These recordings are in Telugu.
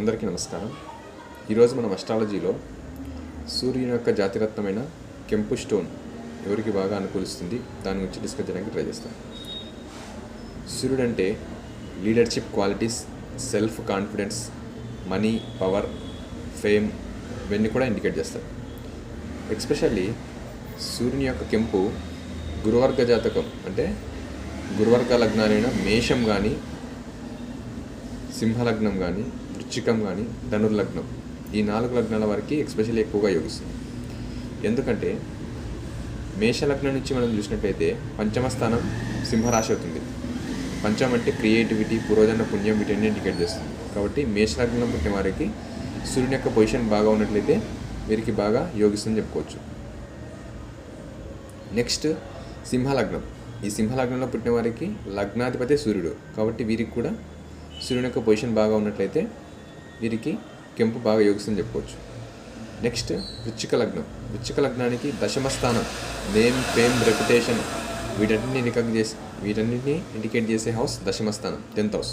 అందరికీ నమస్కారం. ఈరోజు మనం అస్ట్రాలజీలో సూర్యుని యొక్క జాతిరత్నమైన కెంపు స్టోన్ ఎవరికి బాగా అనుకూలిస్తుంది? దాని గురించి డిస్కస్ చేయడానికి ట్రై చేస్తాం. సూర్యుడు అంటే leadership qualities self confidence money power fame ఇవన్నీ కూడా ఇండికేట్ చేస్తారు ఎక్స్పెషల్లీ సూర్యుని యొక్క కెంపు గురువర్గ జాతకం అంటే గురువర్గ లగ్నాలైన మేషం కానీ సింహలగ్నం కానీ వృచ్చికం కానీ ధనుర్లగ్నం ఈ నాలుగు లగ్నాల వారికి ఎక్స్పెషల్లీ ఎక్కువగా యోగిస్తుంది. ఎందుకంటే మేషలగ్నం నుంచి మనం చూసినట్టయితే పంచమ స్థానం సింహరాశి అవుతుంది. పంచం అంటే క్రియేటివిటీ పురోజన పుణ్యం వీటన్ని ఇండికేట్ చేస్తుంది. కాబట్టి మేషలగ్నం పుట్టిన వారికి సూర్యుని యొక్క పొజిషన్ బాగా ఉన్నట్లయితే వీరికి బాగా యోగిస్తుందని చెప్పుకోవచ్చు. నెక్స్ట్ సింహలగ్నం. ఈ సింహలగ్నంలో పుట్టిన వారికి లగ్నాధిపతి సూర్యుడు. కాబట్టి వీరికి కూడా సూర్యుని యొక్క పొజిషన్ బాగా ఉన్నట్లయితే వీరికి కెంపు బాగా యోగిస్తుందని చెప్పుకోవచ్చు. నెక్స్ట్ వృచ్చిక లగ్నం. వృచ్చిక లగ్నానికి దశమ స్థానం. నేమ్ ఫేమ్ రెప్యుటేషన్ వీటన్నిటిని ఇండికేట్ చేసి వీటన్నిటిని ఇండికేట్ చేసే హౌస్ దశమ స్థానం టెన్త్ హౌస్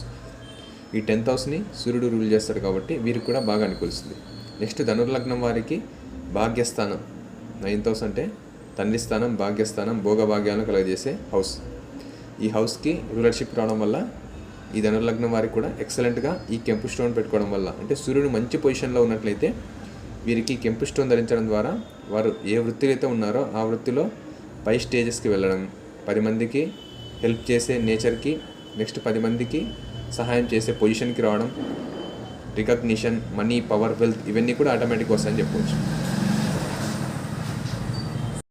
ఈ టెన్త్ హౌస్ని సూర్యుడు రూల్ చేస్తాడు కాబట్టి వీరికి కూడా బాగా అనుకూలిస్తుంది. నెక్స్ట్ ధనుర్లగ్నం వారికి భాగ్యస్థానం. నైన్త్ హౌస్ అంటే తండ్రి స్థానం భాగ్యస్థానం భోగభాగ్యాలను కలగజేసే హౌస్ ఈ హౌస్కి రూలర్షిప్ రావడం వల్ల ఈ ధనుర్లగ్నం వారికి కూడా ఎక్సలెంట్గా ఈ కెంపు స్టోన్ పెట్టుకోవడం వల్ల అంటే సూర్యుడు మంచి పొజిషన్లో ఉన్నట్లయితే వీరికి కెంపు స్టోన్ ధరించడం ద్వారా వారు ఏ వృత్తిలో అయితే ఉన్నారో ఆ వృత్తిలో పై స్టేజెస్కి వెళ్ళడం. పది మందికి హెల్ప్ చేసే నేచర్కి నెక్స్ట్ పది మందికి సహాయం చేసే పొజిషన్కి రావడం. రికగ్నిషన్ మనీ పవర్ వెల్త్ ఇవన్నీ కూడా ఆటోమేటిక్ వస్తాయని చెప్పవచ్చు